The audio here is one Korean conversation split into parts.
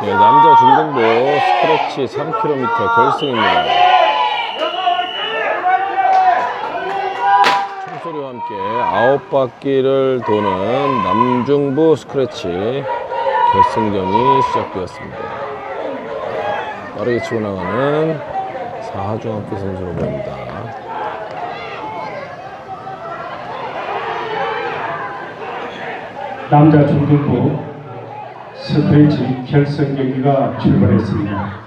네, 남자 중등부 스크래치 3km 결승입니다. 총소리와 함께 아홉 바퀴를 도는 남중부 스크래치 결승전이 시작되었습니다. 빠르게 치고 나가는 사하중학교 선수로 보입니다. 남자 중등부 스트레치 결승 경기가 출발했습니다.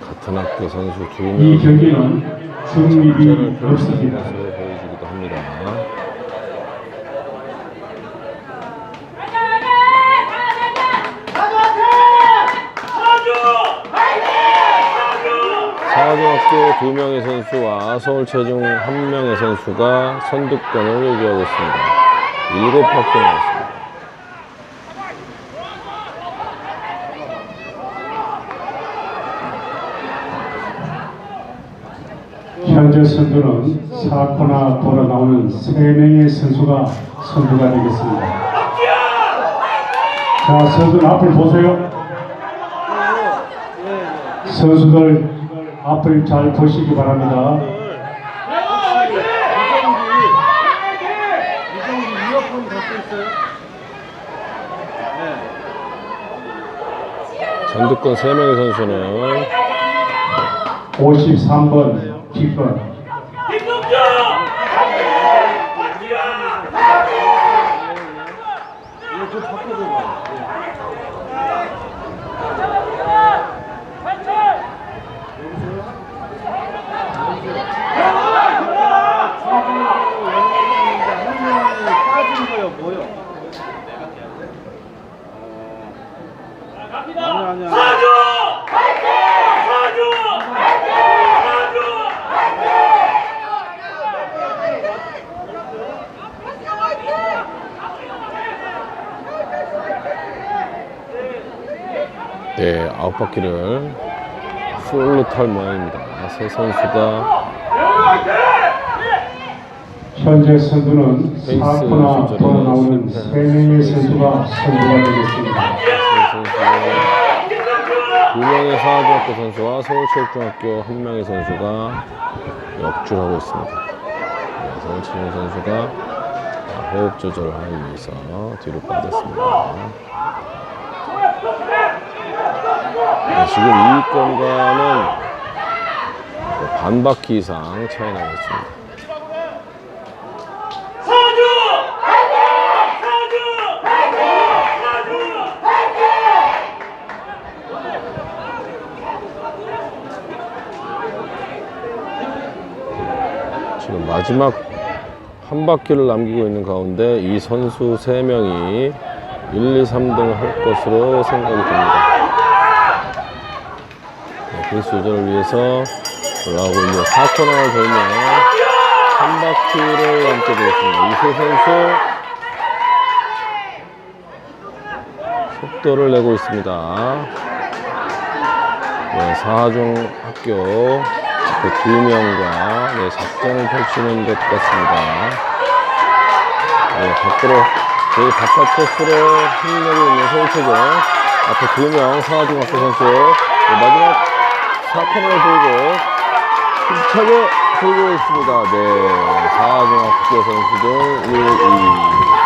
같은 학교 선수 두이 명이 경기는 중립이 없습니다. 사중학교 두 명의 선수와 서울체중 한 명의 선수가 선두권을 유지하고 있습니다. 일곱 바퀴 남았습니다. 현재 선두는 4코나 돌아 나오는 3명의 선수가 선두가 되겠습니다. 자, 선수 앞을 보세요. 선수들 앞을 잘 보시기 바랍니다. 전두권 세 명의 선수는 53번 뒷번 이거 좀 바꿔줘봐. 빠진 거요, 뭐요? 아니, 아니, 아니. 네, 아홉 바퀴를 풀로 탈 모양입니다. 세 선수가 현재 선두는 페이스 4코나 조절이 돌아 나오는 실패. 3명의 선수가 선두가 되겠습니다. 두 명의 사중학교 선수와 서울체육중학교 한 명의 선수가 역주하고 있습니다. 네, 서울체육 선수가 호흡 조절을 하기 위해서 뒤로 빠졌습니다. 네, 지금 2위권과는 반 바퀴 이상 차이 나고 있습니다. 지금 마지막 한 바퀴를 남기고 있는 가운데 이 선수 세명이 1, 2, 3등을 할 것으로 생각이 됩니다. 네, 페이스 조절을 위해서 올라오고 있는 4코너를 돌면 한 바퀴를 남게 되겠습니다. 이세 선수 속도를 내고 있습니다. 네, 사중 학교 그두 명과 네, 작전을 펼치는 것 같습니다. 네, 밖으로 저희 바깥 코스로 힘내고 있는 서울체전 앞에 두명 사중학교 선수 네, 마지막 4코너를 돌고 힘차게 돌고 있습니다. 네, 사중학교 선수들 1, 2.